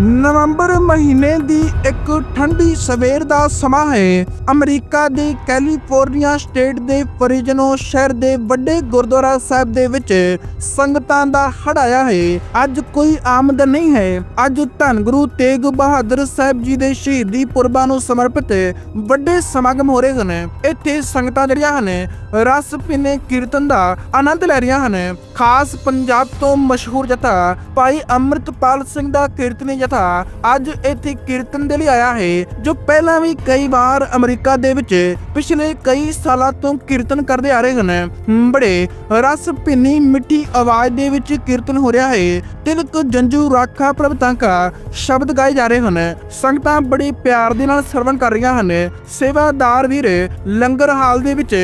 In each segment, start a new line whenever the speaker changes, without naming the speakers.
ਨਵੰਬਰ ਮਹੀਨੇ ਦੀ ਇੱਕ ਠੰਡੀ ਸਵੇਰ ਦਾ ਸਮਾਂ ਹੈ। ਅਮਰੀਕਾ ਦੇ ਕੈਲੀਫੋਰਨੀਆ ਸਟੇਟ ਦੇ ਫਰੀਜਨੋ ਸ਼ਹਿਰ ਦੇ ਵੱਡੇ ਗੁਰਦੁਆਰਾ ਸਾਹਿਬ ਦੇ ਵਿੱਚ ਸੰਗਤਾਂ ਦਾ ਹੜਾਇਆ ਹੈ। ਅੱਜ ਕੋਈ ਆਮਦ ਨਹੀਂ ਹੈ। ਅੱਜ ਧੰਨ ਗੁਰੂ ਤੇਗ ਬਹਾਦਰ ਸਾਹਿਬ ਜੀ ਦੇ ਸ਼ਹੀਦੀ ਪੁਰਬਾਂ ਨੂੰ ਸਮਰਪਿਤ ਵੱਡੇ ਸਮਾਗਮ ਹੋ ਰਹੇ ਹਨ। ਇੱਥੇ ਸੰਗਤਾਂ ਜਿਹੜੀਆਂ ਹਨ, ਰਸ ਪੀਨੇ ਕੀਰਤਨ ਦਾ ਆਨੰਦ ਲੈ ਰਹੀਆਂ ਹਨ। ਖਾਸ ਪੰਜਾਬ ਤੋਂ ਮਸ਼ਹੂਰ ਜਥਾ ਭਾਈ ਅੰਮ੍ਰਿਤਪਾਲ ਸਿੰਘ ਦਾ ਕੀਰਤਨੀ ਜਥਾ ਅੱਜ ਇੱਥੇ ਕੀਰਤਨ ਦੇ ਲਈ ਆਇਆ ਹੈ, ਜੋ ਪਹਿਲਾਂ ਵੀ ਕਈ ਵਾਰ ਅਮਰੀਕਾ ਦੇ ਵਿੱਚ ਪਿਛਲੇ ਕਈ ਸਾਲਾਂ ਤੋਂ ਕੀਰਤਨ ਕਰਦੇ ਆ ਰਹੇ ਹਨ। ਬੜੇ ਰਸ ਭਿੰਨੀ ਮਿੱਠੀ ਆਵਾਜ਼ ਦੇ ਵਿੱਚ ਕੀਰਤਨ ਹੋ ਰਿਹਾ ਹੈ। ਤਿਲਕ, ਜੰਜੂ, ਰਾਖਾ ਪ੍ਰਭ ਤਾਂਕਾ ਸ਼ਬਦ ਗਾਏ ਜਾ ਰਹੇ ਹਨ। ਸੰਗਤਾਂ ਬੜੇ ਪਿਆਰ ਦੇ ਨਾਲ ਸਰਵਣ ਕਰ ਰਹੀਆਂ ਹਨ। ਸੇਵਾਦਾਰ ਵੀਰ, ਲੰਗਰ ਹਾਲ ਦੇ ਵਿੱਚ,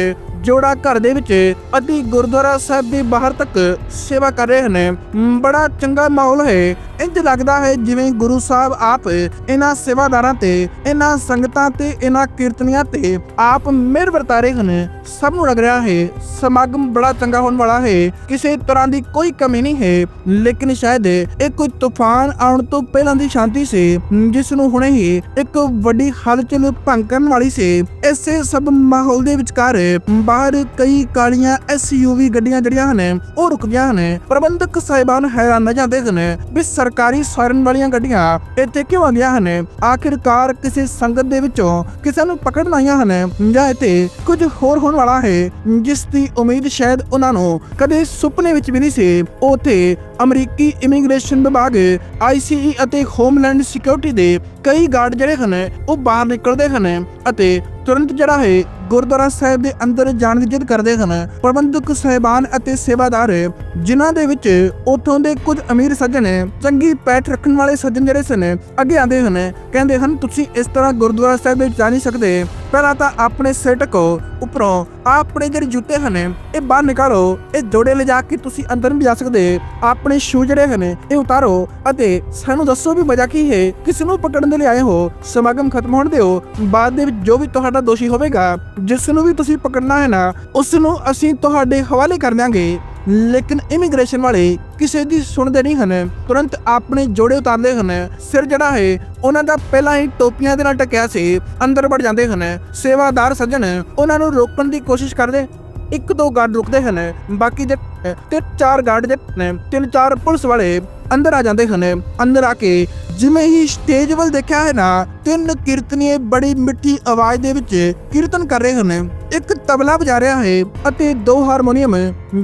ਜੋੜਾ ਘਰ ਦੇ ਵਿੱਚ ਅਤੇ ਗੁਰਦੁਆਰਾ ਸਾਹਿਬ ਦੇ ਬਾਹਰ ਤੱਕ ਸੇਵਾ ਕਰ ਰਹੇ ਹਨ। ਬੜਾ ਚੰਗਾ ਮਾਹੌਲ ਹੈ। ਇੰਜ ਲੱਗਦਾ ਹੈ ਜਿਵੇਂ ਗੁਰੂ ਸਾਹਿਬ ਆਪ ਇਹਨਾਂ ਸੇਵਾਦਾਰਾਂ ਤੇ, ਇਹਨਾਂ ਸੰਗਤਾਂ ਤੇ, ਇਹਨਾਂ ਕੀਰਤਨੀਆਂ ਤੇ ਆਪ ਮਿਹਰ ਵਰਤਾ ਰਹੇ ਹਨ। ਸਭ ਨੂੰ ਲੱਗ ਰਿਹਾ ਹੈ ਸਮਾਗਮ ਬੜਾ ਚੰਗਾ ਹੋਣ ਵਾਲਾ ਹੈ। ਕਿਸੇ ਤਰ੍ਹਾਂ ਦੀ ਕੋਈ ਕਮੀ ਨਹੀਂ ਹੈ। ਲੇਕਿਨ ਸ਼ਾਇਦ ਇਹ ਕੋਈ ਤੂਫਾਨ ਆਉਣ ਤੋਂ ਪਹਿਲਾਂ ਦੀ ਸ਼ਾਂਤੀ ਸੀ, ਜਿਸ ਨੂੰ ਹੁਣੇ ਹੀ ਇੱਕ ਵੱਡੀ ਹਲਚਲ ਭੰਗ ਕਰਨ ਵਾਲੀ ਸੀ। ਇਸੇ ਸਭ ਮਾਹੌਲ ਦੇ ਵਿਚਕਾਰ ਬਾਹਰ ਕਈ ਕਾਲੀਆਂ ਐਸਯੂਵੀ ਗੱਡੀਆਂ ਜਿਹੜੀਆਂ ਹਨ, ਉਹ ਰੁਕ ਰੁਕਦੀਆਂ ਹਨ। ਪ੍ਰਬੰਧਕ ਸਾਹਿਬਾਨ ਹੈਰਾਨ ਜਾਂਦੇ ਹਨ ਵੀ ਸਰਕਾਰੀ ਸਾਇਰਨ ਵਾਲੀਆਂ ਗੱਡੀਆਂ ਇੱਥੇ ਕਿਉਂ ਆਉਂਦੀਆਂ ਹਨ? ਆਖਿਰਕਾਰ ਕਿਸੇ ਸੰਗਤ ਦੇ ਵਿੱਚੋਂ ਕਿਸੇ ਨੂੰ ਪਕੜਨ ਆਈਆਂ ਹਨ ਜਾਂ ਇੱਥੇ ਕੁਝ ਹੋਰ ਹੋਣ ਵਾਲਾ ਹੈ, ਜਿਸ ਦੀ ਉਮੀਦ ਸ਼ਾਇਦ ਉਹਨਾਂ ਨੂੰ ਕਦੇ ਸੁਪਨੇ ਵਿੱਚ ਵੀ ਨਹੀਂ ਸੀ। ਉੱਥੇ ਅਮਰੀਕੀ ਇਮੀਗ੍ਰੇਸ਼ਨ ਵਿਭਾਗ ਆਈਸੀਈ ਅਤੇ ਹੋਮਲੈਂਡ ਸਿਕਿਉਰਿਟੀ ਦੇ ਕਈ ਗਾਰਡ ਜਿਹੜੇ ਹਨ, ਉਹ ਬਾਹਰ ਨਿਕਲਦੇ ਹਨ ਅਤੇ ਤੁਰੰਤ ਜਿਹੜਾ ਹੈ ਗੁਰਦੁਆਰਾ ਸਾਹਿਬ ਦੇ ਅੰਦਰ ਜਾਣ ਦੀ ਜਿੱਦ ਕਰਦੇ ਹਨ ਪ੍ਰਬੰਧਕ ਸਹਿਬਾਨ ਅਤੇ ਸੇਵਾਦਾਰ, ਜਿਨ੍ਹਾਂ ਦੇ ਵਿੱਚ ਉਥੋਂ ਦੇ ਕੁਝ ਅਮੀਰ ਸੱਜਣ, ਚੰਗੀ ਪੈਠ ਰੱਖਣ ਵਾਲੇ ਸੱਜਣ ਜਿਹੜੇ ਸਨ, ਅੱਗੇ ਆਉਂਦੇ ਹਨ ਕਹਿੰਦੇ ਹਨ, ਤੁਸੀਂ ਇਸ ਤਰ੍ਹਾਂ ਗੁਰਦੁਆਰਾ ਸਾਹਿਬ ਵਿੱਚ ਜਾ ਨਹੀਂ ਸਕਦੇ। ਪਹਿਲਾਂ ਤਾਂ ਆਪਣੇ ਸਿਰ ਢਕੋ, ਉੱਪਰੋਂ ਆਪਣੇ ਜਿਹੜੇ ਜੁੱਤੇ ਹਨ, ਇਹ ਬਾਹਰ ਨਿਕਾਲੋ, ਇਹ ਜੋੜੇ ਲਿਜਾ ਕੇ ਤੁਸੀਂ ਅੰਦਰ ਨਹੀਂ ਜਾ ਸਕਦੇ। ਆਪਣੇ ਸ਼ੂ ਜਿਹੜੇ ਹਨ, ਇਹ ਉਤਾਰੋ ਅਤੇ ਸਾਨੂੰ ਦੱਸੋ ਵੀ ਵਜ੍ਹਾ ਕੀ ਹੈ। ਕਿਸ ਨੂੰ ਪਕੜਨ ਦੇ ਲਈ ਆਏ ਹੋ, ਸਮਾਗਮ ਖਤਮ ਹੋਣ ਦਿਓ। ਬਾਅਦ ਦੇ ਵਿੱਚ ਜੋ ਵੀ ਤੁਹਾਡਾ ਦੋਸ਼ੀ ਹੋਵੇਗਾ, ਜਿਸ ਨੂੰ ਵੀ ਤੁਸੀਂ ਪਕੜਨਾ ਹੈ ਨਾ, ਉਸ ਨੂੰ ਅਸੀਂ ਤੁਹਾਡੇ ਹਵਾਲੇ ਕਰ ਦਿਆਂਗੇ। ਲੇਕਿਨ ਇਮੀਗ੍ਰੇਸ਼ਨ ਵਾਲੇ ਕਿਸੇ ਦੀ ਸੁਣਦੇ ਨਹੀਂ ਹਨ, ਤੁਰੰਤ ਆਪਣੇ ਜੋੜੇ ਉਤਾਰਦੇ ਹਨ। ਸਿਰ ਜਿਹੜਾ ਹੈ, ਉਹਨਾਂ ਦਾ ਪਹਿਲਾਂ ਹੀ ਟੋਪੀਆਂ ਦੇ ਨਾਲ ਟਕਿਆ ਸੀ, ਅੰਦਰ ਵੜ ਜਾਂਦੇ ਹਨ। ਸੇਵਾਦਾਰ ਸੱਜਣ ਉਹਨਾਂ ਨੂੰ ਰੋਕਣ ਦੀ ਕੋਸ਼ਿਸ਼ ਕਰਦੇ, ਇੱਕ ਦੋ ਗਾਰਡ ਰੁਕਦੇ ਹਨ, ਬਾਕੀ ਦੇ ਤੇ ਚਾਰ ਗਾਰਡ ਦੇ ਤਿੰਨ ਚਾਰ ਪੁਲਿਸ ਵਾਲੇ ਅੰਦਰ ਆ ਜਾਂਦੇ ਹਨ। ਅੰਦਰ ਆ ਕੇ ਜਿਵੇਂ ਹੀ ਸਟੇਜ ਵੱਲ ਦੇਖਿਆ ਹੈ ਨਾ, ਤਿੰਨ ਕੀਰਤਨੀਏ ਬੜੀ ਮਿੱਠੀ ਆਵਾਜ਼ ਦੇ ਵਿੱਚ ਕੀਰਤਨ ਕਰ ਰਹੇ ਹਨ। ਇੱਕ ਤਬਲਾ ਵਜਾ ਰਿਹਾ ਹੈ ਅਤੇ ਦੋ ਹਾਰਮੋਨੀਅਮ,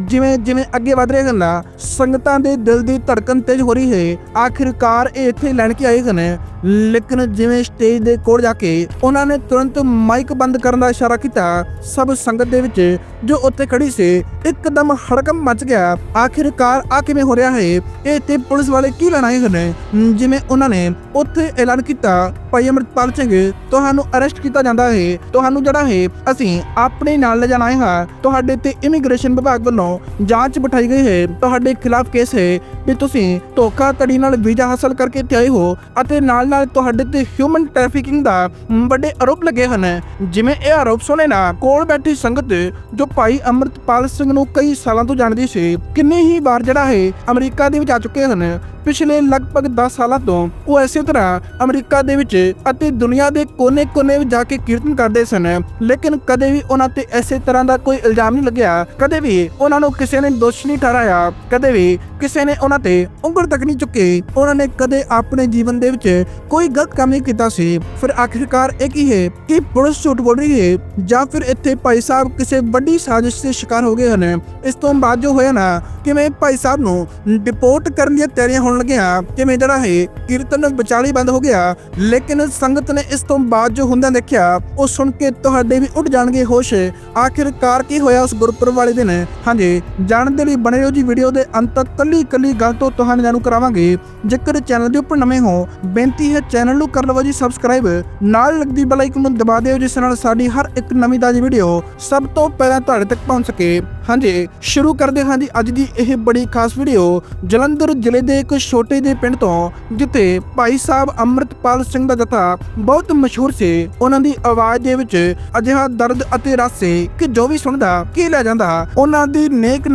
ਜਿਵੇਂ ਜਿਵੇਂ ਅੱਗੇ ਵਧ ਰਹੇ ਹਨ ਸੰਗਤਾਂ ਦੇ ਦਿਲ ਦੀ ਧੜਕਨ ਤੇਜ਼ ਹੋ ਰਹੀ ਹੈ। ਆਖਿਰਕਾਰ ਇਹ ਇੱਥੇ ਲੈਣ ਕੇ ਆਏ ਹਨ। ਲੇਕਿਨ ਜਿਵੇਂ ਸਟੇਜ ਦੇ ਕੋਲ ਜਾ ਕੇ ਉਹਨਾਂ ਨੇ ਤੁਰੰਤ ਮਾਈਕ ਬੰਦ ਕਰਨ ਦਾ ਇਸ਼ਾਰਾ ਕੀਤਾ, ਸਭ ਸੰਗਤ ਦੇ ਵਿੱਚ ਜੋ ਉੱਥੇ ਖੜੀ ਸੀ, ਇੱਕਦਮ ਹੜਕਮ ਮਚ ਗਿਆ। ਆਖਿਰਕਾਰ ਆ ਕਿਵੇਂ ਹੋ ਰਿਹਾ ਹੈ? ਇਹ ਤੇ ਪੁਲਿਸ ਵਾਲੇ ਕੀ ਲੈਣ ਆਏ ਹਨ? ਜਿਵੇਂ ਉਹਨਾਂ ਨੇ ਉੱਥੇ ਐਲਾਨ ਕੀਤਾ, ਭਾਈ ਅਮਰਪਾਲ ਸਿੰਘ, ਤੁਹਾਨੂੰ ਅਰੈਸਟ ਕੀਤਾ ਜਾਂਦਾ ਹੈ। ਤੁਹਾਨੂੰ ਜਿਹੜਾ ਹੈ, ਅਸੀਂ ਆਪਣੇ ਨਾਲ ਲੈ ਜਾਣਾ ਹੈ। ਤੁਹਾਡੇ ਤੇ ਇਮੀਗ੍ਰੇਸ਼ਨ ਵਿਭਾਗ ਵੱਲੋਂ ਜਾਂਚ ਬਿਠਾਈ ਗਈ ਹੈ। ਤੁਹਾਡੇ ਖਿਲਾਫ ਕੇਸ ਹੈ ਵੀ ਤੁਸੀਂ ਧੋਖਾਧੜੀ ਨਾਲ ਵੀਜ਼ਾ ਹਾਸਲ ਕਰਕੇ ਇੱਥੇ ਆਏ ਹੋ ਅਤੇ ਨਾਲ ਨਾਲ ਤੁਹਾਡੇ ਤੇ ਹਿਊਮਨ ਟ੍ਰੈਫਿਕਿੰਗ ਦਾ ਵੱਡੇ ਆਰੋਪ ਲੱਗੇ ਹਨ। ਜਿਵੇਂ ਇਹ ਆਰੋਪ ਸੁਣੇ ਨਾ, ਕੋਲ ਬੈਠੀ ਸੰਗਤ ਜੋ ਭਾਈ ਅਮਰਤਪਾਲ ਸਿੰਘ ਨੂੰ ਕਈ ਸਾਲਾਂ ਤੋਂ ਜਾਣਦੀ ਸੀ, ਕਿੰਨੀ ਹੀ ਵਾਰ ਜਿਹੜਾ ਹੈ ਅਮਰੀਕਾ ਦੇ ਵਿੱਚ ਆ ਚੁੱਕੇ ਹਨ। ਪਿਛਲੇ ਲਗਭਗ 10 ਸਾਲਾਂ ਤੋਂ ਉਹ ਇਸੇ ਤਰ੍ਹਾਂ ਅਮਰੀਕਾ ਦੇ ਵਿੱਚ ਅਤੇ ਦੁਨੀਆ ਦੇ ਕੋਨੇ-ਕੋਨੇ ਵਿੱਚ ਜਾ ਕੇ ਕੀਰਤਨ ਕਰਦੇ ਸਨ। ਲੇਕਿਨ ਕਦੇ ਵੀ ਉਹਨਾਂ ਤੇ ਇਸੇ ਤਰ੍ਹਾਂ ਦਾ ਕੋਈ ਇਲਜ਼ਾਮ ਨਹੀਂ ਲੱਗਿਆ। ਕਦੇ ਵੀ ਉਹਨਾਂ ਨੂੰ ਕਿਸੇ ਨੇ ਦੋਸ਼ੀ ਨਹੀਂ ਠਹਿਰਾਇਆ। ਕਦੇ ਵੀ ਕਿਸੇ ਨੇ ਉਹਨਾਂ ਤੇ ਉਂਗਲ ਤੱਕ ਨਹੀਂ ਚੁੱਕੀ। ਉਹਨਾਂ ਨੇ ਕਦੇ ਆਪਣੇ ਜੀਵਨ ਦੇ ਵਿੱਚ ਕੋਈ ਗਲਤ ਕੰਮ ਨਹੀਂ ਕੀਤਾ ਸੀ। ਫਿਰ ਆਖਿਰਕਾਰ ਇਹ ਕੀ ਹੈ ਕਿ ਪੁਲਿਸ ਝੂਠ ਬੋਲ ਰਹੀ ਹੈ ਜਾਂ ਫਿਰ ਇੱਥੇ ਭਾਈ ਸਾਹਿਬ ਕਿਸੇ ਵੱਡੀ ਸਾਜ਼ਿਸ਼ ਦੇ ਸ਼ਿਕਾਰ ਹੋ ਗਏ ਹਨ? ਇਸ ਤੋਂ ਬਾਅਦ ਜੋ ਹੋਇਆ ਨਾ, ਕਿਵੇਂ ਭਾਈ ਸਾਹਿਬ ਨੂੰ ਡਿਪੋਰਟ ਕਰਨ ਦੀਆਂ ਤਿਆਰੀਆਂ ਹੋਣ ਲੱਗੀਆਂ, ਕਿਵੇਂ ਜਿਹੜਾ ਹੈ ਕੀਰਤਨ ਵਿਚਾਲੇ ਬੰਦ ਹੋ ਗਿਆ, ਲੇਕਿਨ ਸੰਗਤ ਨੇ ਇਸ ਤੋਂ ਬਾਅਦ ਜੋ ਹੁੰਦਾ ਦੇਖਿਆ, ਉਹ ਸੁਣ ਕੇ ਤੁਹਾਡੇ ਵੀ ਉੱਡ ਜਾਣਗੇ ਹੋਸ਼। ਆਖਿਰਕਾਰ ਕੀ ਹੋਇਆ ਉਸ ਗੁਰਪੁਰਬ ਵਾਲੇ ਦਿਨ? ਹਾਂਜੀ, ਜਾਣਨ ਦੇ ਲਈ ਬਣੇ ਰਹੋ ਜੀ ਵੀਡੀਓ ਦੇ ਅੰਤ ਤੱਕ ਕੱਲੀ ਕੱਲੀ ਗੱਲ ਤੋਂ ਤੁਹਾਨੂੰ ਜਾਣੂ ਕਰਾਵਾਂਗੇ। ਜੇਕਰ ਚੈਨਲ ਦੇ ਉੱਪਰ ਨਵੇਂ ਹੋ, ਬੇਨਤੀ ਹੈ ਚੈਨਲ ਨੂੰ ਕਰ ਲਵੋ ਜੀ ਸਬਸਕ੍ਰਾਈਬ। ਨਾਲ ਲੱਗਦੀ ਬੈਲ ਆਈਕਨ ਨੂੰ ਦਬਾ ਦਿਓ, ਜਿਸ ਨਾਲ ਸਾਡੀ ਹਰ ਇੱਕ ਨਵੀਂ ਤਾਜ਼ੀ ਵੀਡੀਓ ਸਭ ਤੋਂ ਪਹਿਲਾਂ ਤੁਹਾਡੇ ਤੱਕ ਪਹੁੰਚ ਸਕੇ। ਹਾਂਜੀ, ਸ਼ੁਰੂ ਕਰਦੇ ਹਾਂ ਜੀ ਅੱਜ ਦੀ ਇਹ ਬੜੀ ਖਾਸ ਵੀਡੀਓ। ਜਲੰਧਰ ਜ਼ਿਲ੍ਹੇ ਦੇ ਇੱਕ ਛੋਟੇ ਜਿਹੇ ਪਿੰਡ ਤੋਂ, ਜਿੱਥੇ ਭਾਈ ਸਾਹਿਬ ਅੰਮ੍ਰਿਤਪਾਲ ਸਿੰਘ ਦਾ ਜਥਾ ਬਹੁਤ ਮਸ਼ਹੂਰ ਸੀ, ਉਹਨਾਂ ਦੀ ਆਵਾਜ਼ ਦੇ ਵਿੱਚ ਅਜਿਹਾ ਦਰਦ ਅਤੇ ਰਸ ਸੀ ਕਿ ਜੋ ਵੀ ਸੁਣਦਾ, ਕੀ ਲੈ ਜਾਂਦਾ। ਉਹਨਾਂ ਦੀ ਨੇਕ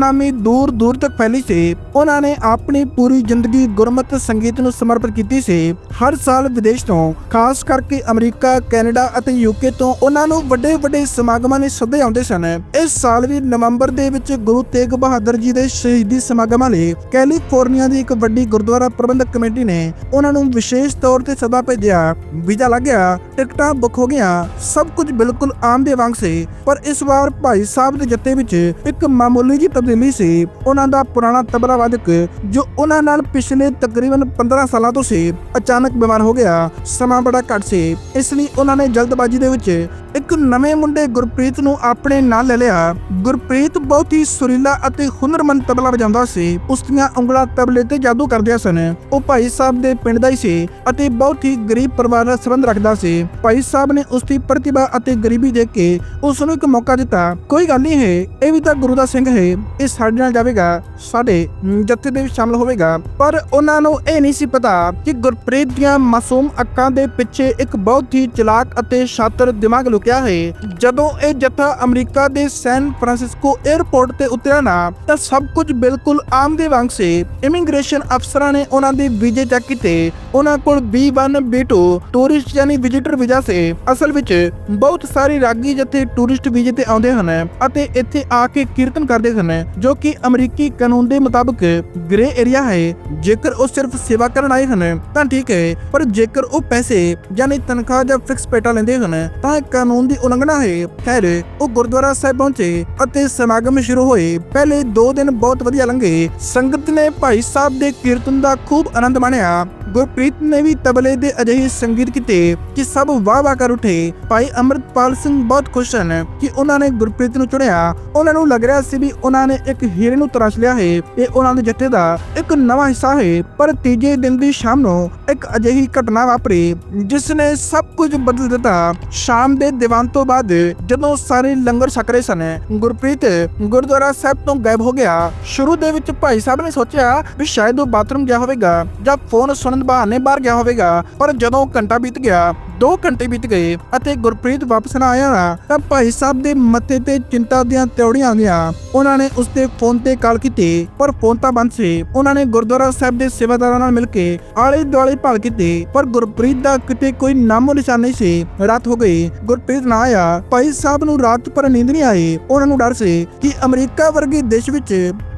ਦੂਰ ਦੂਰ ਤੱਕ ਫੈਲੀ ਸੀ। ਉਹਨਾਂ ਨੇ ਆਪਣੀ ਪੂਰੀ ਜ਼ਿੰਦਗੀ ਗੁਰਮਤਿ ਸੰਗੀਤ ਨੂੰ ਸਮਰਪਿਤ ਕੀਤੀ ਸੀ। ਹਰ ਸਾਲ ਵਿਦੇਸ਼ ਤੋਂ, ਖਾਸ ਕਰਕੇ ਅਮਰੀਕਾ, ਕੈਨੇਡਾ ਅਤੇ ਯੂਕੇ ਤੋਂ ਉਹਨਾਂ ਨੂੰ ਵੱਡੇ ਵੱਡੇ ਸਮਾਗਮਾਂ ਲਈ ਸੱਦੇ ਆਉਂਦੇ ਸਨ। ਇਸ ਸਾਲ ਵੀ ਨਵੰਬਰ ਦੇ ਵਿੱਚ ਗੁਰੂ ਤੇਗ ਬਹਾਦਰ ਜੀ ਦੇ ਸ਼ਹੀਦੀ ਸਮਾਗਮਾਂ ਲਈ ਕੈਲੀਫੋਰਨੀਆ ਦੀ ਇੱਕ ਵੱਡੀ ਗੁਰਦੁਆਰਾ ਪ੍ਰਬੰਧਕ ਕਮੇਟੀ ਨੇ ਉਹਨਾਂ ਨੂੰ ਵਿਸ਼ੇਸ਼ ਤੌਰ ਤੇ ਸੱਦਾ ਭੇਜਿਆ, ਵੀਜ਼ਾ ਲੱਗ ਗਿਆ, ਟਿਕਟਾਂ ਬੁੱਕ ਹੋ ਗਈਆਂ, ਸਭ ਕੁਝ ਬਿਲਕੁਲ ਆਮ ਦੇ ਵਾਂਗ ਸੀ, ਪਰ ਇਸ ਵਾਰ ਭਾਈ ਸਾਹਿਬ ਦੇ ਜੱਥੇ ਵਿੱਚ ਇੱਕ ਮਾਮੂਲੀ ਜਿਹੀ ਤਬਦੀਲੀ ਸੀ, ਉਹਨਾਂ ਦਾ ਪੁਰਾਣਾ ਤਬਲਾ ਵਾਦਕ, ਜੋ ਉਹਨਾਂ ਨਾਲ ਪਿਛਲੇ ਤਕਰੀਬਨ 15 ਸਾਲਾਂ ਤੋਂ ਸੀ, ਅਚਾਨਕ ਬਿਮਾਰ ਹੋ ਗਿਆ, ਸਮਾਂ ਬੜਾ ਘੱਟ ਸੀ, ਇਸ ਲਈ ਉਹਨਾਂ ਨੇ ਜਲਦਬਾਜ਼ੀ ਦੇ ਵਿੱਚ ਇੱਕ ਨਵੇਂ ਮੁੰਡੇ ਗੁਰਪ੍ਰੀਤ ਨੂੰ ਆਪਣੇ ਨਾਲ ਲੈ ਲਿਆ। ਗੁਰਪ੍ਰੀਤ ਬਹੁਤ ਹੀ ਸੁਰੀਲਾ ਅਤੇ ਹੁਨਰਮੰਦ ਤਬਲਾ ਵਜਾਉਂਦਾ ਸੀ। ਉਸ ਦੀਆਂ ਉਂਗਲਾਂ ਤਬਲੇ ਤੇ ਜਾਦੂ ਕਰਦਿਆਂ ਸਨ। ਉਹ ਭਾਈ ਸਾਹਿਬ ਦੇ ਪਿੰਡ ਦਾ ਹੀ ਸੀ ਅਤੇ ਬਹੁਤ ਹੀ ਗਰੀਬ ਪਰਿਵਾਰ ਨਾਲ ਸੰਬੰਧ ਰੱਖਦਾ ਸੀ। ਭਾਈ ਸਾਹਿਬ ਨੇ ਉਸ ਦੀ ਪ੍ਰਤਿਭਾ ਅਤੇ ਗਰੀਬੀ ਦੇਖ ਕੇ ਉਸ ਨੂੰ ਇੱਕ ਮੌਕਾ ਦਿੱਤਾ। ਕੋਈ ਗੱਲ ਨਹੀਂ ਹੈ ਇਹ ਵੀ ਤਾਂ ਗੁਰੂ ਦਾ ਸਿੰਘ ਹੈ। ਇਹ ਸਾਡੇ ਨਾਲ ਜਾਵੇਗਾ ਸਾਡੇ ਮ, ਜੱਥੇ ਦੇ ਵਿੱਚ ਸ਼ਾਮਲ ਹੋਵੇਗਾ। ਪਰ ਉਹਨਾਂ ਨੂੰ ਇਹ ਨਹੀਂ ਸੀ ਪਤਾ ਕਿ ਗੁਰਪ੍ਰੀਤ ਦੀਆਂ ਮਾਸੂਮ ਅੱਖਾਂ ਦੇ ਪਿੱਛੇ ਇੱਕ ਬਹੁਤ ਹੀ ਚਲਾਕ ਅਤੇ ਸ਼ਾਤਰ ਦਿਮਾਗ ਲੁਕਿਆ ਹੈ ਜਦੋਂ ਇਹ ਜਥਾ ਅਮਰੀਕਾ ਦੇ ਸੈਨ ਫਰਾਂਸਿਸਕੋ 에ਅਰਪੋਰਟ ਤੇ ਉਤਰਿਆ ਨਾ, ਤਾਂ ਸਭ ਕੁਝ ਬਿਲਕੁਲ ਆਮ ਦੇ ਵਾਂਗ ਸੀ। ਇਮੀਗ੍ਰੇਸ਼ਨ ਅਫਸਰਾਂ ਨੇ ਉਹਨਾਂ ਦੇ ਵੀਜ਼ੇ ਚੈੱਕ ਕੀਤੇ। ਉਹਨਾਂ ਕੋਲ B1 B2 ਟੂਰਿਸਟ ਯਾਨੀ ਵਿਜ਼ਿਟਰ ਵੀਜ਼ਾ ਸੀ। ਅਸਲ ਵਿੱਚ ਬਹੁਤ ਸਾਰੇ ਰਾਗੀ ਜੱਥੇ ਟੂਰਿਸਟ ਵੀਜ਼ੇ ਤੇ ਆਉਂਦੇ ਹਨ ਅਤੇ ਇੱਥੇ ਆ ਕੇ ਕੀਰਤਨ ਕਰਦੇ ਹਨ ਜੋ ਕਿ ਅਮਰੀਕੀ ਕਾਨੂੰਨ ਦੇ ਮੁਤਾਬਕ ਗ੍ਰੇ ਏਰੀਆ ਹੈ। ਜੇਕਰ ਉਹ ਸਿਰਫ ਸੇਵਾ ਕਰਨ ਆਏ ਹਨ, ਤਾਂ ਠੀਕ ਹੈ, ਪਰ ਜੇਕਰ ਉਹ ਪੈਸੇ ਯਾਨੀ ਤਨਖਾਹ ਜਾਂ ਫਿਕਸ ਪੇਟਾ ਲੈਂਦੇ ਹਨ, ਤਾਂ ਇਹ ਕਾਨੂੰਨ ਦੀ ਉਲੰਘਣਾ ਹੈ ਖੈਰ, ਉਹ ਗੁਰਦੁਆਰਾ ਸਾਹਿਬ ਪਹੁੰਚੇ ਅਤੇ ਸਮਾਗਮ ਸ਼ੁਰੂ ਹੋਏ। ਪਹਿਲੇ 2 ਦਿਨ ਬਹੁਤ ਵਧੀਆ ਲੰਘੇ। ਸੰਗਤ ਨੇ ਭਾਈ ਸਾਹਿਬ ਦੇ ਕੀਰਤਨ ਦਾ ਖੂਬ ਆਨੰਦ ਮਾਣਿਆ। ਗੁਰਪ੍ਰੀਤ ਨੇ ਵੀ ਤਬਲੇ ਦੇ ਅਜਿਹੇ ਸੰਗੀਤ ਕੀਤੇ ਕਿ ਸਭ ਵਾਹ ਵਾਹ ਕਰ ਉਠੇ। ਭਾਈ ਅਮਰਤਪਾਲ ਸਿੰਘ ਬਹੁਤ ਖੁਸ਼ ਹਨ ਕਿ ਉਹਨਾਂ ਨੇ ਗੁਰਪ੍ਰੀਤ ਨੂੰ ਚੁਣਿਆ। ਉਹਨਾਂ ਨੂੰ ਲੱਗ ਰਿਹਾ ਸੀ ਵੀ ਉਹਨਾਂ ਨੇ ਇੱਕ ਹੀਰੇ ਨੂੰ ਤਰਾਸ਼ ਲਿਆ ਹੈ। ਇਹ ਉਹਨਾਂ ਦੇ ਜੱਥੇ ਦਾ ਇੱਕ ਨਵਾਂ ਹਿੱਸਾ ਹੈ। ਪਰ ਤੀਜੇ ਦਿਨ ਦੀ ਸ਼ਾਮ ਨੂੰ ਇੱਕ ਅਜਿਹੀ ਘਟਨਾ ਵਾਪਰੀ ਜਿਸ ਨੇ ਸਭ ਕੁਝ ਬਦਲ ਦਿੱਤਾ। ਸ਼ਾਮ ਦੇ ਦੀਵਾਨ ਤੋਂ ਬਾਅਦ ਜਦੋਂ ਸਾਰੇ ਲੰਗਰ ਛਕ ਰਹੇ ਸਨ, ਗੁਰਪ੍ਰੀਤ ਗੁਰਦੁਆਰਾ ਸਾਹਿਬ ਤੋਂ ਗਾਇਬ ਹੋ ਗਿਆ। ਸ਼ੁਰੂ ਦੇ ਵਿੱਚ ਭਾਈ ਸਾਹਿਬ ਨੇ ਸੋਚਿਆ ਵੀ ਸ਼ਾਇਦ ਉਹ ਬਾਥਰੂਮ ਗਿਆ ਹੋਵੇਗਾ ਜਾਂ ਫੋਨ ਸੁਣਨ ਬਹਾਨੇ ਬਾਹਰ ਗਿਆ ਹੋਵੇਗਾ, ਪਰ ਜਦੋਂ ਘੰਟਾ ਬੀਤ ਗਿਆ 2 ਘੰਟੇ ਬੀਤ ਗਏ ਅਤੇ ਗੁਰਪ੍ਰੀਤ ਵਾਪਸ ਨਾ ਆਇਆ, ਤਾਂ ਭਾਈ ਸਾਹਿਬ ਦੇ ਮੱਥੇ ਤੇ ਚਿੰਤਾ ਦੀਆਂ ਤਿਉੜੀਆਂ ਆ ਉਹਨਾਂ ਨੇ ਉਸ ਦੇ ਫੋਨ ਤੇ ਕਾਲ ਕੀਤੀ, ਪਰ ਫੋਨ ਤਾਂ ਬੰਦ ਸੀ। ਉਹਨਾਂ ਨੇ ਗੁਰਦੁਆਰਾ ਸਾਹਿਬ ਦੇ ਸੇਵਾਦਾਰਾਂ ਨਾਲ ਮਿਲ ਕੇ ਆਲੇ ਦੁਆਲੇ ਭਾਲ ਕੀਤੀ, ਪਰ ਗੁਰਪ੍ਰੀਤ ਦਾ ਕਿਤੇ ਕੋਈ ਨਾਮੋ ਨਿਸ਼ਾਨ ਨਹੀਂ ਸੀ। ਰਾਤ ਹੋ ਗਈ। ਗੁਰਪ੍ਰੀਤ ਨਾ ਆਇਆ। ਭਾਈ ਸਾਹਿਬ ਨੂੰ ਰਾਤ ਪਰ ਨੀਂਦ ਨਹੀਂ ਆਈ। ਉਹਨਾਂ ਨੂੰ ਡਰ ਸੀ ਕਿ ਅਮਰੀਕਾ ਵਰਗੇ ਦੇਸ਼ ਵਿੱਚ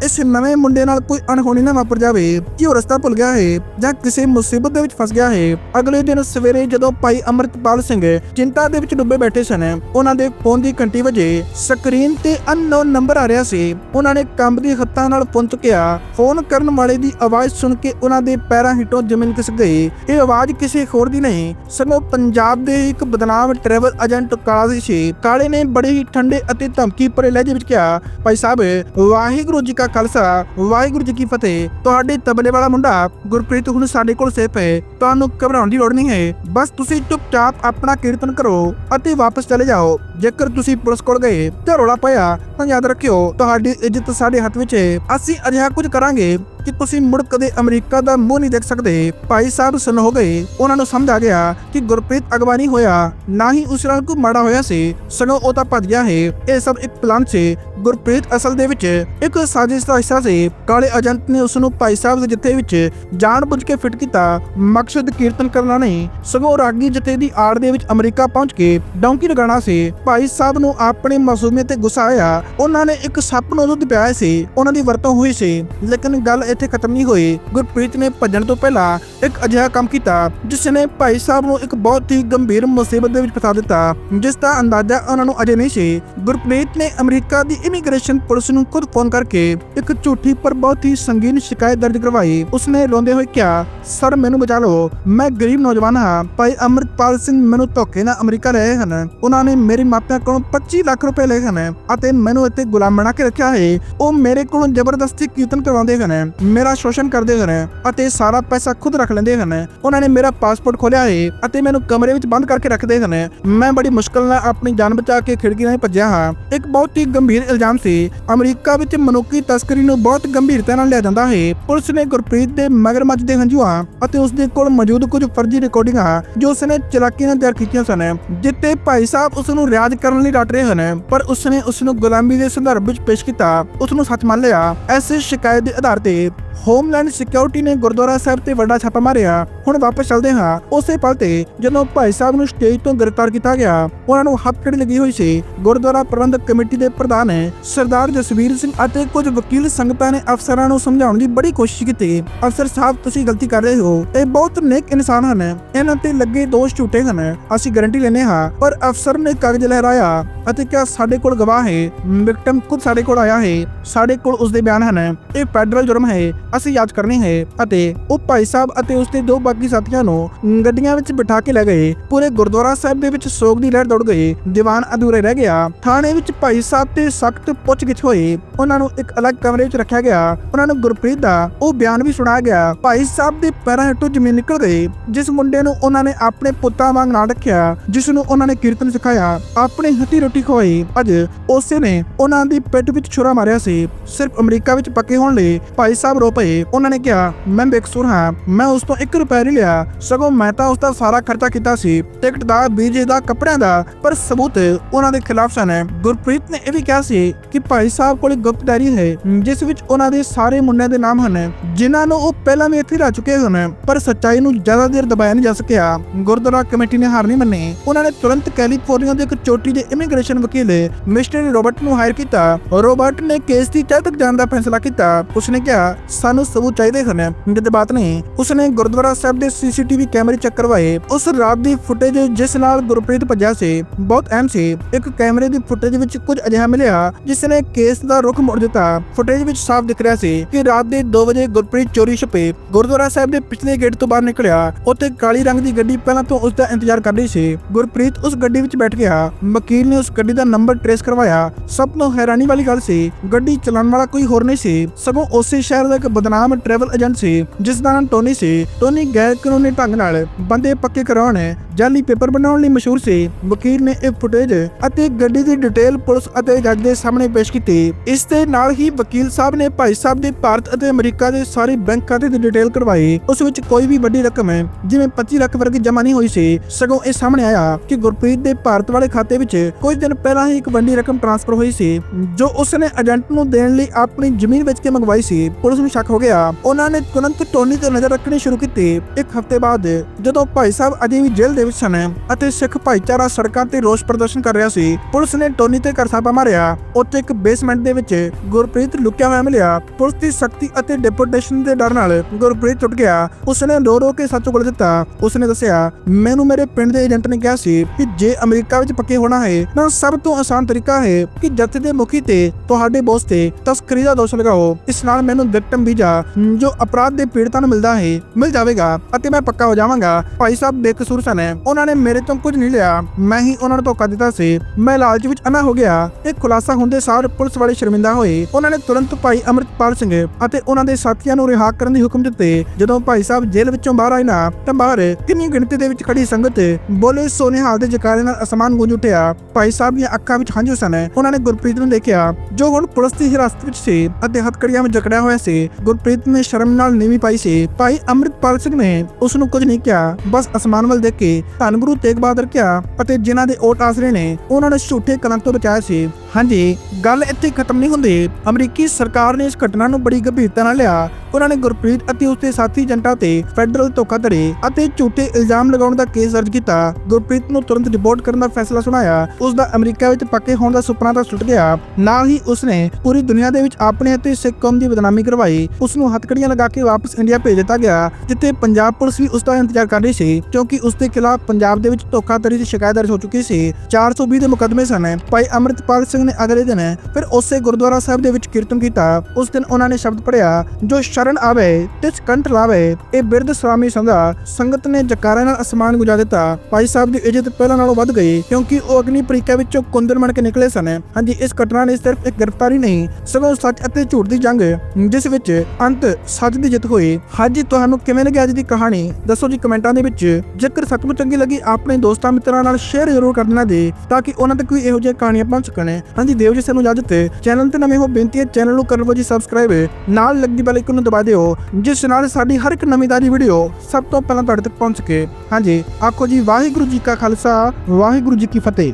ਇਸ ਨਵੇਂ ਮੁੰਡੇ ਨਾਲ ਕੋਈ ਅਣਹੋਣੀ ਨਾ ਵਾਪਰ ਜਾਵੇ, ਕਿ ਉਹ ਰਸਤਾ ਭੁੱਲ ਗਿਆ ਹੈ ਜਾਂ ਕਿਸੇ ਮੁਸੀਬਤ ਦੇ ਵਿੱਚ ਫਸ ਗਿਆ ਹੈ। ਅਗਲੇ ਦਿਨ ਸਵੇਰੇ ਜਦੋਂ ਭਾਈ ਅਮਰਤਪਾਲ ਸਿੰਘ ਚਿੰਤਾ ਦੇ ਵਿੱਚ ਡੁੱਬੇ ਬੈਠੇ ਸਨ, ਉਹਨਾਂ ਦੇ ਫੋਨ ਦੀ ਘੰਟੀ ਵਜੇ ਸਕਰੀਨ ਤੇ ਅਨਨੋਨ ਨੰਬਰ ਆ ਰਿਹਾ ਸੀ। ਉਹਨਾਂ ਨੇ ਕੰਬਦੀ ਹੱਥਾਂ ਨਾਲ ਫੋਨ ਚੁੱਕਿਆ। ਫੋਨ ਕਰਨ ਵਾਲੇ ਦੀ ਆਵਾਜ਼ ਸੁਣ ਕੇ ਉਹਨਾਂ ਦੇ ਪੈਰਾਂ ਹਿੱਟੋਂ ਜ਼ਮੀਨ ਖਿਸਕ ਗਈ ਇਹ ਆਵਾਜ਼ ਕਿਸੇ ਹੋਰ ਦੀ ਨਹੀਂ, ਸਗੋਂ ਪੰਜਾਬ ਦੇ ਇੱਕ ਬਦਨਾਮ ਟਰੈਵਲ ਏਜੰਟ ਕਾਲਾ ਸੀ। ਕਾਲੇ ਨੇ ਬੜੇ ਹੀ ਠੰਡੇ ਅਤੇ ਧਮਕੀ ਭਰੇ ਲਹਿਜੇ ਵਿੱਚ ਕਿਹਾ, ਭਾਈ ਸਾਹਿਬ, ਵਾਹਿਗੁਰੂ ਜੀ ਕਾ ਖਾਲਸਾ, ਵਾਹਿਗੁਰੂ ਜੀ ਕੀ ਫਤਿਹ। ਤੁਹਾਡੇ ਤਬਲੇ ਵਾਲਾ ਮੁੰਡਾ ਗੁਰਪ੍ਰੀਤ ਹੁਣ ਸਾਡੇ ਕੋਲ ਸੇਫ ਹੈ। ਤੁਹਾਨੂੰ ਘਬਰਾਉਣ ਦੀ ਲੋੜ ਨਹੀਂ ਹੈ। ਬਸ ਤੁਸੀਂ ਚੁੱਪਚਾਪ ਆਪਣਾ ਕੀਰਤਨ ਕਰੋ ਅਤੇ ਵਾਪਸ ਚਲੇ ਜਾਓ। ਜੇਕਰ ਤੁਸੀਂ ਪੁਲਿਸ ਕੋਲ ਗਏ ਤੇ ਰੋਲਾ ਪਿਆ ਤਾਂ ਯਾਦ ਰੱਖਿਓ, ਤੁਹਾਡੀ ਇੱਜ਼ਤ ਸਾਡੇ ਹੱਥ ਵਿੱਚ ਹੈ। ਅਸੀਂ ਅਜਿਹਾ ਕੁਝ ਕਰਾਂਗੇ ਕਿ ਤੁਸੀਂ ਮੁੜ ਕਦੇ ਅਮਰੀਕਾ ਦਾ ਮੂੰਹ ਨਹੀਂ ਦੇਖ ਸਕਦੇ। ਭਾਈ ਸਾਹਿਬ ਸੁਣ ਹੋ ਗਏ। ਉਹਨਾਂ ਨੂੰ ਸਮਝ ਆ ਗਿਆ ਕਿ ਗੁਰਪ੍ਰੀਤ ਅਗਵਾ ਨਹੀਂ ਹੋਇਆ, ਨਾ ਹੀ ਉਸ ਨਾਲ ਕੋਈ ਮਾੜਾ ਹੋਇਆ ਸੀ। ਸਗੋਂ ਉਹ ਤਾਂ ਭੱਜ ਗਿਆ ਹੈ। ਇਹ ਸਭ ਇੱਕ ਪਲਾਨ ਸੀ। ਗੁਰਪ੍ਰੀਤ ਅਸਲ ਦੇ ਵਿੱਚ ਇੱਕ ਸਾਜ਼ਿਸ਼ ਦਾ ਹਿੱਸਾ ਸੀ। ਕਾਲੇ ਏਜੰਟ ਨੇ ਉਸ ਨੂੰ ਭਾਈ ਸਾਹਿਬ ਦੇ ਜੱਥੇ ਵਿੱਚ ਜਾਣਬੁੱਝ ਕੇ ਫਿੱਟ ਕੀਤਾ। ਮਕਸਦ ਕੀਰਤਨ ਕਰਨਾ ਨਹੀਂ। ਸਗੋਂ ਰਾਗੀ ਜਥੇ ਦੀ ਆੜ ਦੇ ਵਿੱਚ ਅਮਰੀਕਾ ਪਹੁੰਚ ਕੇ ਡੌਂਕੀ ਲਗਾਉਣਾ ਸੀ। ਭਾਈ ਸਾਹਿਬ ਨੂੰ ਆਪਣੇ ਮਾਸੂਮੀਅਤ ਤੇ ਗੁੱਸਾ ਆਇਆ। ਉਹਨਾਂ ਨੇ ਇੱਕ ਸੱਪ ਨੂੰ ਦੁੱਧ ਪਿਆਇਆ ਸੀ। ਉਹਨਾਂ ਦੀ ਵਰਤੋਂ ਹੋਈ ਸੀ। ਲੇਕਿਨ ਗੱਲ ਇੱਥੇ ਖਤਮ ਨਹੀਂ ਹੋਈ। ਗੁਰਪ੍ਰੀਤ ਨੇ ਭੱਜਣ ਤੋਂ ਪਹਿਲਾਂ ਇੱਕ ਅਜਿਹਾ ਕੰਮ ਕੀਤਾ, ਜਿਸ ਨੇ ਭਾਈ ਸਾਹਿਬ ਨੂੰ ਇੱਕ ਬਹੁਤ ਹੀ ਗੰਭੀਰ ਮੁਸੀਬਤ ਦੇ ਵਿੱਚ ਫਸਾ ਦਿੱਤਾ। ਜਿਸ ਦਾ ਅੰਦਾਜ਼ਾ ਉਹਨਾਂ ਨੂੰ ਅਜੇ ਨਹੀਂ ਸੀ। ਗੁਰਪ੍ਰੀਤ ਨੇ ਅਮਰੀਕਾ ਦੀ ਇਮੀਗ੍ਰੇਸ਼ਨ ਪੁਲਿਸ ਨੂੰ ਖੁਦ ਫੋਨ ਕਰਕੇ ਇੱਕ ਝੂਠੀ ਪਰ ਬਹੁਤ ਹੀ ਸੰਗੀਨ ਸ਼ਿਕਾਇਤ ਦਰਜ ਕਰਵਾਈ। ਉਸਨੇ ਰੋਂਦੇ ਹੋਏ ਕਿਹਾ, ਸਰ, ਮੈਨੂੰ ਬਚਾ ਲਓ ਮੈਂ ਗਰੀਬ ਨੌਜਵਾਨ ਹਾਂ। ਭਾਈ ਅਮਰ ਸਿੰਘ ਮੈਨੂੰ ਧੋਖੇ ਨਾਲ ਅਮਰੀਕਾ ਲਏ ਹਨ। ਉਹਨਾਂ ਨੇ ਮੇਰੇ ਮਾਪਿਆਂ ਕੋਲੋਂ 25 ਲੱਖ ਰੁਪਏ ਲਏ ਹਨ ਅਤੇ ਮੈਨੂੰ ਇੱਥੇ ਗੁਲਾਮ ਬਣਾ ਕੇ ਰੱਖਿਆ ਹੈ। ਉਹ ਮੇਰੇ ਕੋਲੋਂ ਜ਼ਬਰਦਸਤੀ ਕੀਰਤਨ ਕਰਵਾਉਂਦੇ ਹਨ, ਮੇਰਾ ਸ਼ੋਸ਼ਣ ਕਰਦੇ ਹਨ ਅਤੇ ਸਾਰਾ ਪੈਸਾ ਖੁਦ ਰੱਖ ਲੈਂਦੇ ਹਨ ਉਹਨਾਂ ਨੇ ਮੇਰਾ ਪਾਸਪੋਰਟ ਖੋਲਿਆ ਹੈ ਅਤੇ ਮੈਨੂੰ ਕਮਰੇ ਵਿੱਚ ਬੰਦ ਕਰਕੇ ਰੱਖਦੇ ਹਨ ਮੈਂ ਬੜੀ ਮੁਸ਼ਕਲ ਨਾਲ ਆਪਣੀ ਜਾਨ ਬਚਾ ਕੇ ਖਿੜਕੀ ਰਾਹੀਂ ਭੱਜਿਆ ਹਾਂ। ਇੱਕ ਬਹੁਤ ਹੀ ਗੰਭੀਰ ਇਲਜ਼ਾਮ ਸੀ। ਅਮਰੀਕਾ ਵਿੱਚ ਮਨੁੱਖੀ ਤਸਕਰੀ ਨੂੰ ਬਹੁਤ ਗੰਭੀਰਤਾ ਨਾਲ ਲਿਆ ਜਾਂਦਾ ਹੈ ਪੁਲਿਸ ਨੇ ਗੁਰਪ੍ਰੀਤ ਦੇ ਮਗਰਮੱਛ ਦੇ ਹੰਝੂਆਂ ਅਤੇ ਉਸ ਦੇ ਕੋਲ ਮੌਜੂਦ ਕੁਝ ਫਰਜ਼ੀ ਰਿਕਾਰਡਿੰਗਾਂ ਜੋ ਉਸ ਨੇ ਚਲਾਕੀ ਨਾਲ ਤਿਆਰ ਕੀਤੀਆਂ ਸਨ ਜਿੱਤੇ ਭਾਈ ਸਾਹਿਬ ਉਸ ਨੂੰ ਰਿਆਜ਼ ਕਰਨ ਲਈ ਡਟ ਰਹੇ ਹਨ। ਪਰ ਉਸ ਨੇ ਉਸ ਨੂੰ ਗੁਲਾਮੀ ਦੇ ਸੰਦਰਭ ਵਿੱਚ ਪੇਸ਼ ਕੀਤਾ। ਉਸ ਨੂੰ ਸੱਚ ਮੰਨ ਲਿਆ। ਐਸੇ ਸ਼ਿਕਾਇਤ ਦੇ ਆਧਾਰ ਤੇ ਹੋਮਲੈਂਡ ਸਿਕਿਉਰਿਟੀ ਨੇ ਗੁਰਦੁਆਰਾ ਸਾਹਿਬ ਤੇ ਵੱਡਾ ਛਾਪਾ ਮਾਰਿਆ। ਹੁਣ ਵਾਪਸ ਚੱਲਦੇ ਹਾਂ। ਉਸੇ ਪਲ ਤੇ ਜਦੋਂ ਭਾਈ ਸਾਹਿਬ ਨੂੰ ਸਟੇਜ ਤੋਂ ਗ੍ਰਿਫਤਾਰ ਕੀਤਾ ਗਿਆ, ਉਹਨਾਂ ਨੂੰ ਹੱਥਕੜੀ ਲੱਗੀ ਹੋਈ ਸੀ। ਗੁਰਦੁਆਰਾ ਪ੍ਰਬੰਧਕ ਕਮੇਟੀ ਦੇ ਪ੍ਰਧਾਨ ਸਰਦਾਰ ਜਸਵੀਰ ਸਿੰਘ ਅਤੇ ਕੁਝ ਵਕੀਲ ਸੰਗਤਾਂ ਨੇ ਅਫਸਰਾਂ ਨੂੰ ਸਮਝਾਉਣ ਦੀ ਬੜੀ ਕੋਸ਼ਿਸ਼ ਕੀਤੀ। ਅਫਸਰ ਸਾਹਿਬ, ਤੁਸੀਂ ਗਲਤੀ ਕਰ ਰਹੇ ਹੋ। ਇਹ ਬਹੁਤ ਨੇਕ ਇਨਸਾਨ ਹਨ। ਇਹਨਾਂ ਤੇ ਲੱਗੇ ਦੋਸ਼ ਝੂਠੇ ਹਨ। ਅਸੀਂ ਗਾਰੰਟੀ ਲੈਨੇ ਹਾਂ, ਪਰ ਅਫਸਰ ਨੇ ਕਾਗਜ਼ ਲਹਿਰਾਇਆ ਅਤੇ ਕਿਹਾ, ਸਾਡੇ ਕੋਲ ਗਵਾਹ ਹੈ। ਵਿਕਟਮ ਖੁਦ ਸਾਡੇ ਕੋਲ ਆਇਆ ਹੈ। ਸਾਡੇ ਕੋਲ ਉਸ ਦੇ ਬਿਆਨ ਹਨ। ਇਹ ਫੈਡਰਲ ਜੁਰਮ ਹੈ। ਅਸੀਂ ਯਾਦ ਕਰਨੀ ਹੈ ਅਤੇ ਉਹ ਭਾਈ ਸਾਹਿਬ ਅਤੇ ਉਸ ਦੇ ਦੋ ਬਾਕੀ ਸਾਥੀਆਂ ਨੂੰ ਗੱਡੀਆਂ ਵਿੱਚ ਬਿਠਾ ਕੇ ਲੈ ਗਏ। ਪੂਰੇ ਗੁਰਦੁਆਰਾ ਸਾਹਿਬ ਦੇ ਵਿੱਚ ਸੋਗ ਦੀ ਲਹਿਰ ਦੌੜ ਗਈ। ਦੀਵਾਨ ਅਧੂਰੇ ਰਹਿ ਗਿਆ। ਥਾਣੇ ਵਿੱਚ ਭਾਈ ਸਾਹਿਬ ਤੇ ਸਖਤ ਪੁੱਛਗਿੱਛ ਹੋਈ। ਉਹਨਾਂ ਨੂੰ ਇੱਕ ਅਲੱਗ ਕਮਰੇ ਵਿੱਚ ਰੱਖਿਆ ਗਿਆ। ਉਹਨਾਂ ਨੂੰ ਗੁਰਪ੍ਰੀਤ ਦਾ ਉਹ ਬਿਆਨ ਵੀ ਸੁਣਾਇਆ ਗਿਆ। ਭਾਈ ਸਾਹਿਬ ਦੇ ਪੈਰਾਂ ਹੇਠੋਂ ਜ਼ਮੀਨ ਨਿਕਲ ਗਈ, ਜਿਸ ਮੁੰਡੇ ਨੂੰ ਉਹਨਾਂ ਨੇ ਆਪਣੇ ਪੁੱਤਾਂ ਵਾਂਗ ਨਾਲ ਰੱਖਿਆ, ਜਿਸ ਨੂੰ ਉਹਨਾਂ ਨੇ ਕੀਰਤਨ ਸਿਖਾਇਆ। ਆਪਣੇ ਹੱਥੀ ਰੋਟੀ ਖਵਾਈ। ਅੱਜ ਉਸੇ ਨੇ ਉਹਨਾਂ ਦੀ ਪਿੱਠ ਵਿੱਚ ਛੁਰਾ ਮਾਰਿਆ ਸੀ। ਸਿਰਫ ਅਮਰੀਕਾ ਵਿੱਚ ਪੱਕੇ ਹੋਣ ਲਈ ਭਾਈ ਸਾਹਿਬ ਰੋ ਪਏ। ਉਹਨਾਂ ਨੇ ਕਿਹਾ, ਮੈਂ ਬੇਕਸੂਰ ਹਾਂ। ਮੈਂ ਉਸ ਤੋਂ 1 ਰੁਪਏ ਨਹੀਂ ਲਿਆ। ਸਗੋਂ ਮੈਂ ਤਾਂ ਉਸ ਦਾ ਸਾਰਾ ਖਰਚਾ ਕੀਤਾ ਸੀ, ਟਿਕਟ ਦਾ ਵੀਜ਼ੇ ਦਾ, ਕੱਪੜਿਆਂ ਦਾ। ਪਰ ਸਬੂਤ ਉਹਨਾਂ ਦੇ ਖਿਲਾਫ ਸਨ। ਗੁਰਪ੍ਰੀਤ ਨੇ ਇਹ ਵੀ ਕਿਹਾ ਸੀ ਕਿ ਭਾਈ ਸਾਹਿਬ ਕੋਲ ਗੁਪਤ ਡਾਇਰੀ ਹੈ, ਜਿਸ ਵਿੱਚ ਉਹਨਾਂ ਦੇ ਸਾਰੇ ਮੁੰਡਿਆਂ ਦੇ ਨਾਮ ਹਨ, ਜਿਨ੍ਹਾਂ ਨੂੰ ਉਹ ਪਹਿਲਾਂ ਵੀ ਇੱਥੇ ਰਹਿ ਚੁੱਕੇ ਹਨ। ਪਰ ਸੱਚਾਈ ਨੂੰ ਜ਼ਿਆਦਾ ਦੇਰ ਦਬਾਇਆ ਨਹੀਂ ਜਾ ਸਕਿਆ। ਗੁਰਦੁਆਰਾ ਕਮੇਟੀ ਨੇ ਹਾਰ ਨਹੀਂ ਮੰਨੀ। ਉਹਨਾਂ ਨੇ ਤੁਰੰਤ ਕੈਲੀਫੋਰਨੀਆ ਦੇ ਇੱਕ ਚੋਟੀ ਦੇ ਇਮੀਗ੍ਰੇਸ਼ਨ ਵਕੀਲ, ਮਿਸਟਰ ਰੋਬਰਟ ਨੂੰ ਹਾਇਰ ਕੀਤਾ। ਰੋਬਰਟ ਨੇ ਕੇਸ ਦੀ ਤਹਿ ਤੱਕ ਜਾਣ ਦਾ ਫੈਸਲਾ ਕੀਤਾ। ਉਸਨੇ ਕਿਹਾ, ਸਾਨੂੰ ਸਬੂਤ ਚਾਹੀਦੇ ਹਨ। ਜਦ ਬਾਤ ਨਹੀਂ, ਉਸਨੇ ਗੁਰਦੁਆਰਾ ਗੁਰਦੁਆਰਾ ਸਾਹਿਬ ਦੇ ਸੀਸੀਟੀਵੀ ਕੈਮਰੇ ਚੈੱਕ ਕਰਵਾਏ ਉਸ ਰਾਤ ਦੀ ਫੁਟੇਜ ਜਿਸ ਨਾਲ ਗੁਰਪ੍ਰੀਤ ਭੱਜਿਆ ਸੀ, ਬਹੁਤ ਅਹਿਮ ਸੀ। ਇੱਕ ਕੈਮਰੇ ਦੀ ਫੁਟੇਜ ਵਿੱਚ ਕੁਝ ਅਜਿਹਾ ਮਿਲਿਆ ਜਿਸ ਨੇ ਕੇਸ ਦਾ ਰੁਖ ਮੋੜ ਦਿੱਤਾ। ਫੁਟੇਜ ਵਿੱਚ ਸਾਫ਼ ਦਿਖ ਰਿਹਾ ਸੀ ਕਿ ਰਾਤ ਦੇ 2 ਵਜੇ ਗੁਰਪ੍ਰੀਤ ਚੋਰੀ ਛਪੇ। ਗੁਰਦੁਆਰਾ ਸਾਹਿਬ ਦੇ ਪਿਛਲੇ ਗੇਟ ਤੋਂ ਬਾਹਰ ਨਿਕਲਿਆ। ਉੱਥੇ ਕਾਲੀ ਰੰਗ ਦੀ ਗੱਡੀ ਪਹਿਲਾਂ ਤੋਂ ਉਸ ਦਾ ਇੰਤਜ਼ਾਰ ਕਰ ਰਹੀ ਸੀ। ਗੁਰਪ੍ਰੀਤ ਉਸ ਗੱਡੀ ਵਿੱਚ ਬੈਠ ਗਿਆ। ਵਕੀਲ ਨੇ ਉਸ ਗੱਡੀ ਦਾ ਨੰਬਰ ਟ੍ਰੇਸ ਕਰਵਾਇਆ। ਸਭ ਤੋਂ ਹੈਰਾਨੀ ਵਾਲੀ ਗੱਲ ਸੀ, ਗੱਡੀ ਚਲਾਉਣ ਵਾਲਾ ਕੋਈ ਹੋਰ ਨਹੀਂ ਸੀ। ਸਗੋਂ ਉਸੇ ਸ਼ਹਿਰ ਦਾ ਇੱਕ ਬਦਨਾਮ ਟ੍ਰੈਵਲ ਏਜੰਟ ਸੀ, ਜਿਸ ਦਾ ਨਾਮ ਟੋਨੀ ਸੀ। ਟੋਨੀ ਗੈਰ ਕਾਨੂੰਨੀ ਢੰਗ ਨਾਲ ਬੰਦੇ ਪੱਕੇ ਕਰਾਉਣ, ਜਾਲੀ ਪੇਪਰ ਬਣਾਉਣ ਲਈ ਮਸ਼ਹੂਰ ਸੀ। ਵਕੀਲ ਨੇ ਇਹ ਫੁਟੇਜ ਅਤੇ ਗੱਡੀ ਦੀ ਡਿਟੇਲ ਪੁਲਿਸ ਅਤੇ ਜੱਜ ਦੇ ਸਾਹਮਣੇ ਪੇਸ਼ ਕੀਤੀ। ਇਸ ਦੇ ਨਾਲ ਹੀ ਵਕੀਲ ਸਾਹਿਬ ਨੇ ਭਾਈ ਸਾਹਿਬ ਦੇ ਭਾਰਤ ਅਤੇ ਅਮਰੀਕਾ ਦੇ ਸਾਰੇ ਬੈਂਕ ਖਾਤੇ ਦੀ ਡਿਟੇਲ ਕਰਵਾਈ। ਉਸ ਵਿੱਚ ਕੋਈ ਵੀ ਵੱਡੀ ਰਕਮ, ਜਿਵੇਂ 25 ਲੱਖ ਵਰਗੀ ਜਮ੍ਹਾਂ ਨਹੀਂ ਹੋਈ ਸੀ। ਸਗੋਂ ਇਹ ਸਾਹਮਣੇ ਆਇਆ ਕਿ ਗੁਰਪ੍ਰੀਤ ਦੇ ਭਾਰਤ ਵਾਲੇ ਖਾਤੇ ਵਿੱਚ ਕੁਝ ਦਿਨ ਪਹਿਲਾਂ ਹੀ ਇੱਕ ਵੱਡੀ ਰਕਮ ਟ੍ਰਾਂਸਫਰ ਹੋਈ ਸੀ, ਜੋ ਉਸਨੇ ਏਜੰਟ ਨੂੰ ਦੇਣ ਲਈ ਆਪਣੀ ਜ਼ਮੀਨ ਵੇਚ ਕੇ ਮੰਗਵਾਈ ਸੀ। ਪੁਲਿਸ ਨੂੰ ਸ਼ੱਕ ਹੋ ਗਿਆ। ਉਹਨਾਂ ਨੇ ਤੁਰੰਤ ਟੋਨੀ ਤੇ ਨਜ਼ਰ ਰੱਖਣੀ ਸ਼ੁਰੂ ਕੀਤੀ ਇੱਕ ਹਫ਼ਤੇ ਬਾਅਦ ਜਦੋਂ ਭਾਈ ਸਾਹਿਬ ਅਜੇ ਵੀ ਜੇਲ੍ਹ ਦੇ ਵਿੱਚ ਸਨ ਅਤੇ ਸਿੱਖ ਭਾਈਚਾਰਾ ਸੜਕਾਂ ਤੇ ਰੋਸ ਪ੍ਰਦਰਸ਼ਨ ਕਰ ਰਿਹਾ ਸੀ, ਪੁਲਿਸ ਨੇ ਟੋਨੀ ਤੇ ਕਰਸਾਪਾ ਮਾਰਿਆ। ਉੱਥੇ ਇੱਕ ਬੇਸਮੈਂਟ ਦੇ ਵਿੱਚ ਗੁਰਪ੍ਰੀਤ ਲੁਕਿਆ ਹੋਇਆ ਮਿਲਿਆ। ਪੁਲਿਸ ਦੀ ਸਖਤੀ ਅਤੇ ਡਿਪੋਟੇਸ਼ਨ ਦੇ ਡਰ ਨਾਲ ਗੁਰਪ੍ਰੀਤ ਟੁੱਟ ਗਿਆ। ਉਸਨੇ ਰੋ ਰੋ ਕੇ ਸੱਚ ਉਗਲ ਦਿੱਤਾ। ਉਸਨੇ ਦੱਸਿਆ, ਮੈਨੂੰ ਮੇਰੇ ਪਿੰਡ ਦੇ ਏਜੰਟ ਨੇ ਕਿਹਾ ਸੀ ਕਿ ਜੇ ਅਮਰੀਕਾ ਵਿੱਚ ਪੱਕੇ ਹੋਣਾ ਹੈ, ਤਾਂ ਸਭ ਤੋਂ ਆਸਾਨ ਤਰੀਕਾ ਹੈ ਕਿ ਜੱਥੇ ਦੇ ਮੁਖੀ ਤੇ ਤੁਹਾਡੇ ਬੌਸ ਤੇ ਤਸਕਰੀ ਦਾ ਦੋਸ਼ ਲਗਾਓ। ਇਸ ਨਾਲ ਮੈਨੂੰ ਵਿਕਟਮ ਵੀਜ਼ਾ, ਜੋ ਅਪਰਾਧ ਦੇ ਪੀੜਤਾਂ ਨੂੰ ਮਿਲਦਾ ਹੈ, ਮਿਲ ਜਾਵੇਗਾ ਅਤੇ ਮੈਂ ਪੱਕਾ ਹੋ ਜਾਵਾਂਗਾ। ਭਾਈ ਸਾਹਿਬ ਬੇਕਸੂਰ ਸਨ। ਉਹਨਾਂ ਨੇ ਮੇਰੇ ਤੋਂ ਕੁਝ ਨਹੀਂ ਲਿਆ। ਮੈਂ ਹੀ ਉਹਨਾਂ ਨੂੰ ਧੋਖਾ ਦਿੱਤਾ ਸੀ। ਮੈਂ ਲਾਲਚ ਵਿੱਚ ਅਨਾ ਹੋ ਗਿਆ। ਇਹ ਖੁਲਾਸਾ ਹੁੰਦੇ ਸਾਰ ਪੁਲਿਸ ਵਾਲੇ ਸ਼ਰਮਿੰਦਾ ਹੋਏ। ਉਹਨਾਂ ਨੇ ਤੁਰੰਤ ਭਾਈ ਅਮਰਿਤਪਾਲ ਸਿੰਘ ਅਤੇ ਉਹਨਾਂ ਦੇ ਸਾਥੀਆਂ ਨੂੰ ਰਿਹਾ ਕਰਨ ਦੀ ਹੁਕਮ ਦਿੱਤੇ। ਜਦੋਂ ਭਾਈ ਸਾਹਿਬ ਜੇਲ੍ਹ ਵਿੱਚੋਂ ਬਾਹਰ ਆਏ ਨਾ, ਤਾਂ ਬਾਹਰ ਕਿੰਨੀ ਗਿਣਤੀ ਦੇ ਵਿੱਚ ਖੜੀ ਸੰਗਤ ਬੋਲੇ ਸੋਨੇ ਦੇ ਜਕਾਰੇ ਨਾਲ ਅਸਮਾਨ ਗੂੰਜ ਉੱਠਿਆ। ਭਾਈ ਸਾਹਿਬ ਦੀਆਂ ਅੱਖਾਂ ਵਿੱਚ ਹੰਝੂ ਸਨ। ਉਹਨਾਂ ਨੇ ਗੁਰਪ੍ਰੀਤ ਨੂੰ ਦੇਖਿਆ, ਜੋ ਹੁਣ ਪੁਲਿਸ ਦੀ ਹਿਰਾਸਤ ਵਿੱਚ ਸੀ ਅਤੇ ਹੱਥਕੜੀਆਂ ਵਿੱਚ ਜਕੜਿਆ ਹੋਇਆ ਸੀ। ਗੁਰਪ੍ਰੀਤ ਨੇ ਸ਼ਰਮ ਨਾਲ ਨੀਵੀਂ ਪਾਈ ਸੀ। ਭਾਈ ਅਮਰਿਤਪਾਲ ਸਿੰਘ ਨੇ ਉਸ ਨੂੰ ਕੁਝ ਨਹੀਂ ਕਿਹਾ, ਬਸ ਅਸਮਾਨ ਵੱਲ ਦੇਖ ਕੇ ਧੰਨ ਗੁਰੂ ਤੇਗ ਬਹਾਦਰ ਕਿਹਾ ਅਤੇ ਜਿਨ੍ਹਾਂ ਦੇ ਓਟ ਆਸਰੇ ਨੇ ਉਹਨਾਂ ਨੇ ਝੂਠੇ ਕਲੰਕ ਤੋਂ ਬਚਾਇਆ ਸੀ। ਹਾਂਜੀ, ਗੱਲ ਇੱਥੇ ਖਤਮ ਨਹੀਂ ਹੁੰਦੀ। ਅਮਰੀਕੀ ਸਰਕਾਰ ਨੇ ਇਸ ਘਟਨਾ ਨੂੰ ਬੜੀ ਗੰਭੀਰਤਾ ਨਾਲ ਲਿਆ। ਉਹਨਾਂ ਨੇ ਗੁਰਪ੍ਰੀਤ ਅਤੇ ਉਸ ਸਾਥੀ ਏਜੰਟਾਂ ਤੇ ਫੈਡਰਲ ਧੋਖਾਧੜੀ ਅਤੇ ਝੂਠੇ ਇਲਜ਼ਾਮ ਲਗਾਉਣ ਦਾ ਕੇਸ ਦਰਜ ਕੀਤਾ। ਗੁਰਪ੍ਰੀਤ ਨੂੰ ਤੁਰੰਤ ਰਿਪੋਰਟ ਕਰਨ ਦਾ ਫੈਸਲਾ ਸੁਣਾਇਆ। ਉਸ ਦਾ ਅਮਰੀਕਾ ਵਿੱਚ ਪੱਕੇ ਹੋਣ ਦਾ ਸੁਪਨਾ ਤਾਂ ਸੁੱਟ ਗਿਆ। ਨਾਲ ਹੀ ਉਸਨੇ ਪੂਰੀ ਦੁਨੀਆ ਦੇ ਵਿੱਚ ਆਪਣੇ ਅਤੇ ਸਿੱਖ ਕੌਮ ਦੀ ਬਦਨਾਮੀ ਕਰਵਾਈ। ਉਸ ਨੂੰ ਹੱਥਕੜੀਆਂ ਲਗਾ ਕੇ ਵਾਪਸ ਇੰਡੀਆ ਭੇਜ ਦਿੱਤਾ ਗਿਆ ਜਿੱਥੇ ਪੰਜਾਬ ਪੁਲਿਸ ਵੀ ਉਸ ਦਾ ਇੰਤਜ਼ਾਰ ਕਰ ਰਹੀ ਸੀ, ਕਿਉਂਕਿ ਉਸ ਦੇ ਖਿਲਾਫ ਪੰਜਾਬ ਦੇ ਵਿੱਚ ਧੋਖਾਧੜੀ ਦੀ ਸ਼ਿਕਾਇਤ ਦਰਜ ਹੋ ਚੁੱਕੀ ਸੀ। 420 ਦੇ ਮੁਕੱਦਮੇ ਸਨ। ਭਾਈ ਅਮਰਿਤਪਾਲ ਸਿੰਘ ਨੇ ਅਗਲੇ ਦਿਨ ਫਿਰ ਉਸੇ ਗੁਰਦੁਆਰਾ ਸਾਹਿਬ ਦੇ ਵਿੱਚ ਕੀਰਤਨ ਕੀਤਾ। ਉਸ ਦਿਨ ਉਹਨਾਂ ਨੇ ਸ਼ਬਦ ਪੜਿਆ ਜੋ ਸ਼ਰਨ ਆਵੇ, ਤਿਸ ਕੰਠ ਲਾਵੇ, ਇਹ ਬਿਰਧ ਸਵਾਮੀ ਸੰਧਾ, ਸੰਗਤ ਨੇ ਜਕਾਰਾ ਨਾਲ ਅਸਮਾਨ ਗੁਜਾ ਦਿੱਤਾ। ਭਾਈ ਸਾਹਿਬ ਦੀ ਇੱਜ਼ਤ ਪਹਿਲਾਂ ਨਾਲੋਂ ਵੱਧ ਗਈ, ਕਿਉਂਕਿ ਉਹ ਅਗਨੀ ਪ੍ਰੀਖਿਆ ਵਿੱਚੋਂ ਕੁੰਦਨ ਬਣ ਕੇ ਨਿਕਲੇ ਸਨ। ਹਾਂਜੀ, ਇਸ ਘਟਨਾ ਨੇ ਸਿਰਫ ਇੱਕ ਗ੍ਰਿਫਤਾਰੀ ਨਹੀਂ, ਸਗੋਂ ਸੱਚ ਅਤੇ ਝੂਠ ਦੀ ਜੰਗ, ਜਿਸ ਵਿੱਚ ਅੰਤ ਸੱਚ ਦੀ ਜਿੱਤ ਹੋਈ। ਹਾਜੀ, ਤੁਹਾਨੂੰ ਕਿਵੇਂ ਲੱਗੀ ਅੱਜ ਦੀ ਕਹਾਣੀ। ਦੱਸੋ ਜੀ ਕਮੈਂਟਾਂ ਦੇ ਵਿੱਚ, ਜੇਕਰ ਸੱਚਮੁੱਚ ਚੰਗੀ ਲੱਗੀ, ਆਪਣੇ ਦੋਸਤਾਂ ਮਿੱਤਰਾਂ ਨਾਲ ਸ਼ੇਅਰ ਜ਼ਰੂਰ ਕਰ ਦੇਣਾ ਜੀ, ਤਾਂ ਕਿ ਉਹਨਾਂ ਤੱਕ ਵੀ ਇਹੋ ਜਿਹੀਆਂ ਕਹਾਣੀਆਂ ਪਹੁੰਚ ਸਕਣ। ਹਾਂਜੀ, ਦੇਵ ਜੀ ਸਾਨੂੰ ਇਜਾਜ਼ਤ ਹੈ। ਚੈਨਲ ਤੇ ਨਵੇਂ ਹੋ, ਬੇਨਤੀ ਹੈ, ਚੈਨਲ ਨੂੰ ਕਰ ਜੀ ਸਬਸਕ੍ਰਾਈਬ ਨਾਲ ਲੱਗਦੀ ਬੈਲ ਆਈਕਨ ਨੂੰ ਦਬਾ ਦਿਓ, ਜਿਸ ਨਾਲ ਸਾਡੀ ਹਰ ਇੱਕ ਨਵੀਂ ਤਾਜ਼ੀ ਵੀਡੀਓ ਸਭ ਤੋਂ ਪਹਿਲਾਂ ਤੁਹਾਡੇ ਤੱਕ ਪਹੁੰਚ ਸਕੇ। ਹਾਂਜੀ, ਆਖੋ ਜੀ, ਵਾਹਿਗੁਰੂ ਜੀ ਕਾ ਖਾਲਸਾ, ਵਾਹਿਗੁਰੂ ਜੀ ਕੀ ਫਤਿਹ।